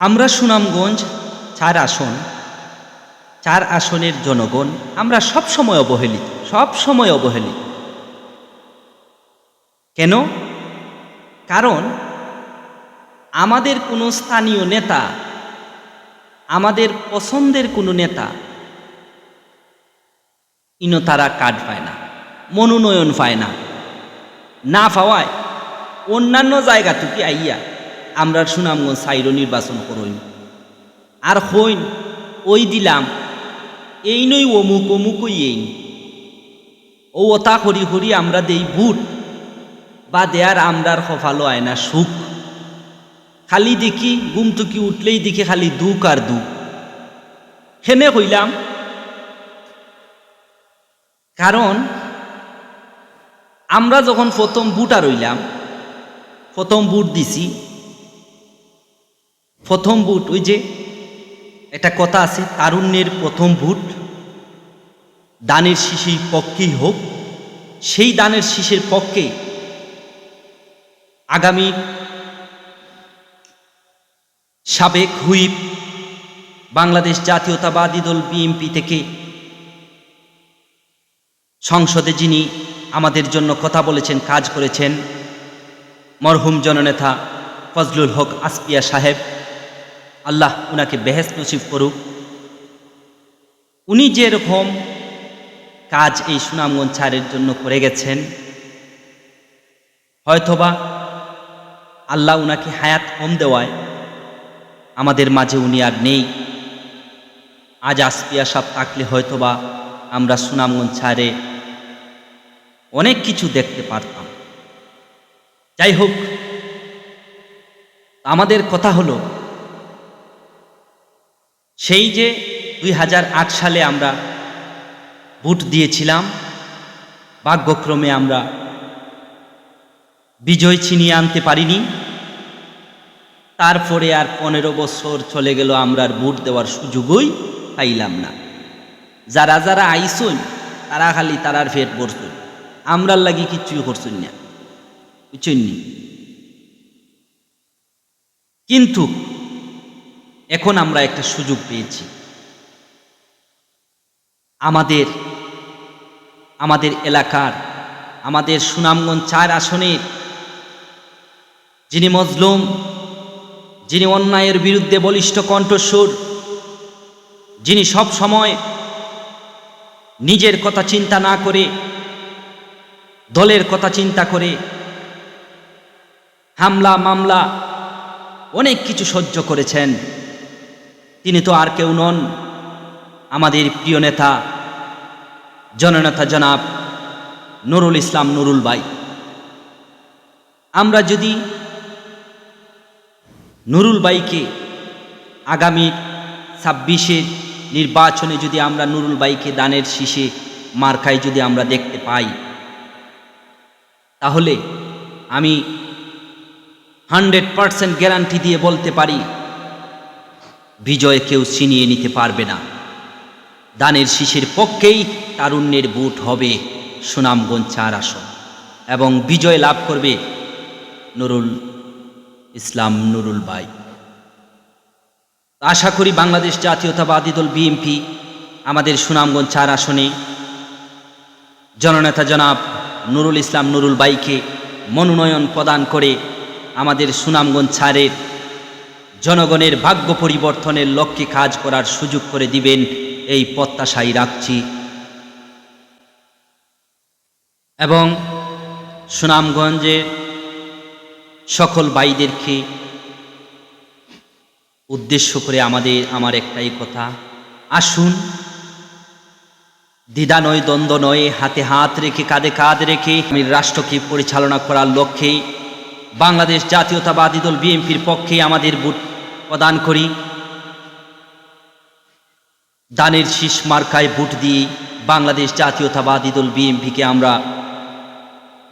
আমরা সুনামগঞ্জ, চার আসন। চার আসনের জনগণ আমরা সব সময় অবহেলিত, সব সময় অবহেলিত। কেন? কারণ আমাদের কোনো স্থানীয় নেতা, আমাদের পছন্দের কোনো নেতা ইনো তারা কার্ড পায় না, মনোনয়ন পায় না না পাওয়ায় অন্যান্য জায়গা থেকে আইয়া আমরা সুনামগঞ্জ সাইর নির্বাচন করইন আর হইন, ওই দিলাম, এই নই অমুক অমুকই এই। ও ওতা হরি হরি আমরা দেই বুট বা দেয়ার আমরার সফালো আয়না সুখ। খালি দেখি গুম গুমটুকি উঠলেই দেখি খালি দুক আর দু হেনে হইলাম। কারণ, আমরা যখন প্রথম বুট আর রইলাম, প্রথম বুট দিছি প্রথম বুট, ওই যে একটা কথা আছে, তারুণ্যের প্রথম বুট, দানের শিশির পক্ষেই হোক, সেই দানের শীষের পক্ষে আগামী সাবেক হুইপ, বাংলাদেশ জাতীয়তাবাদী দল বিএনপি থেকে সংসদে যিনি আমাদের জন্য কথা বলেছেন, কাজ করেছেন, মরহুম জননেতা ফজলুল হক আসপিয়া সাহেব। আল্লাহ উনাকে বেহেস নসিব করুক। উনি যেরকম কাজ এই সুনামগঞ্জ ছাড়ের জন্য করে গেছেন, হয়তোবা আল্লাহ উনাকে হায়াত কম দেওয়ায় আমাদের মাঝে উনি আর নেই। আজ আসপিয়া সাপ থাকলে হয়তোবা আমরা সুনামগঞ্জ ছাড়ে অনেক কিছু দেখতে পারতাম। যাই হোক, আমাদের কথা হলো সেই যে দুই হাজার আট সালে আমরা ভোট দিয়েছিলাম, ভাগ্যক্রমে আমরা বিজয় ছিনিয়ে আনতে পারিনি। তারপরে আর পনেরো বছর চলে গেল আমরা আর ভোট দেওয়ার সুযোগই পাইলাম না। যারা যারা আইসন, তারা খালি তারার ফেট বসন আমরার লাগি কিচ্ছুই করছেন না। বুঝছেননি কিন্তু এখন আমরা একটা সুযোগ পেয়েছি। আমাদের আমাদের এলাকার, আমাদের সুনামগঞ্জ চার আসনের যিনি মজলুম, যিনি অন্যায়ের বিরুদ্ধে বলিষ্ঠ কণ্ঠস্বর, যিনি সব সময় নিজের কথা চিন্তা না করে, দলের কথা চিন্তা করে হামলা, মামলা, অনেক কিছু সহ্য করেছেন। তিনি তো আর কেউ নন। আমাদের প্রিয় নেতা, জননেতা জনাব নুরুল ইসলাম নুরুল বাই আমরা যদি নুরুল বাইকে আগামী ছাব্বিশে নির্বাচনে যদি আমরা নুরুল বাইকে দানের শীষে মার্কায় যদি আমরা দেখতে পাই, তাহলে আমি হান্ড্রেড পারসেন্ট গ্যারান্টি দিয়ে বলতে পারি বিজয় কেউ ছিনিয়ে নিতে পারবে না। দানের শীষের পক্ষেই তারুণ্যের বুট হবে সুনামগঞ্জ চার আসন এবং বিজয় লাভ করবে নুরুল ইসলাম নুরুল বাই আশা করি বাংলাদেশ জাতীয়তাবাদী দল বিএনপি আমাদের সুনামগঞ্জ চার আসনে জননেতা জনাব নুরুল ইসলাম নুরুল বাইকে মনোনয়ন প্রদান করে আমাদের সুনামগঞ্জ ছাড়ের জনগণের ভাগ্য পরিবর্তনের লক্ষ্যে কাজ করার সুযোগ করে দিবেন এই প্রত্যাশাই রাখছি। এবং সুনামগঞ্জের সকল বাইদেরকে উদ্দেশ্য করে আমাদের, আমার একটাই কথা, আসুন, দ্বিধা নয়, দ্বন্দ্ব নয়, হাতে হাত রেখে, কাঁধে কাঁধ রেখে আমি রাষ্ট্রকে পরিচালনা করার লক্ষ্যে বাংলাদেশ জাতীয়তাবাদী দল বিএনপির পক্ষে আমাদের ভোট প্রদান করি। দানের শীষ মার্কায় বুট দিয়ে বাংলাদেশ জাতীয়তাবাদী দল বিএনপিকে আমরা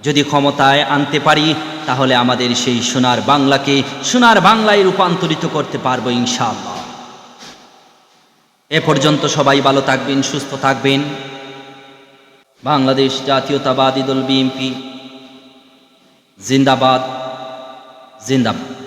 যদি ক্ষমতায় আনতে পারি, তাহলে আমাদের সেই সোনার বাংলাকে সোনার বাংলায় রূপান্তরিত করতে পারব ইনশাআল্লাহ। এ পর্যন্ত সবাই ভালো থাকবেন, সুস্থ থাকবেন। বাংলাদেশ জাতীয়তাবাদী দল বিএমপি জিন্দাবাদ জিন্দাবাদ।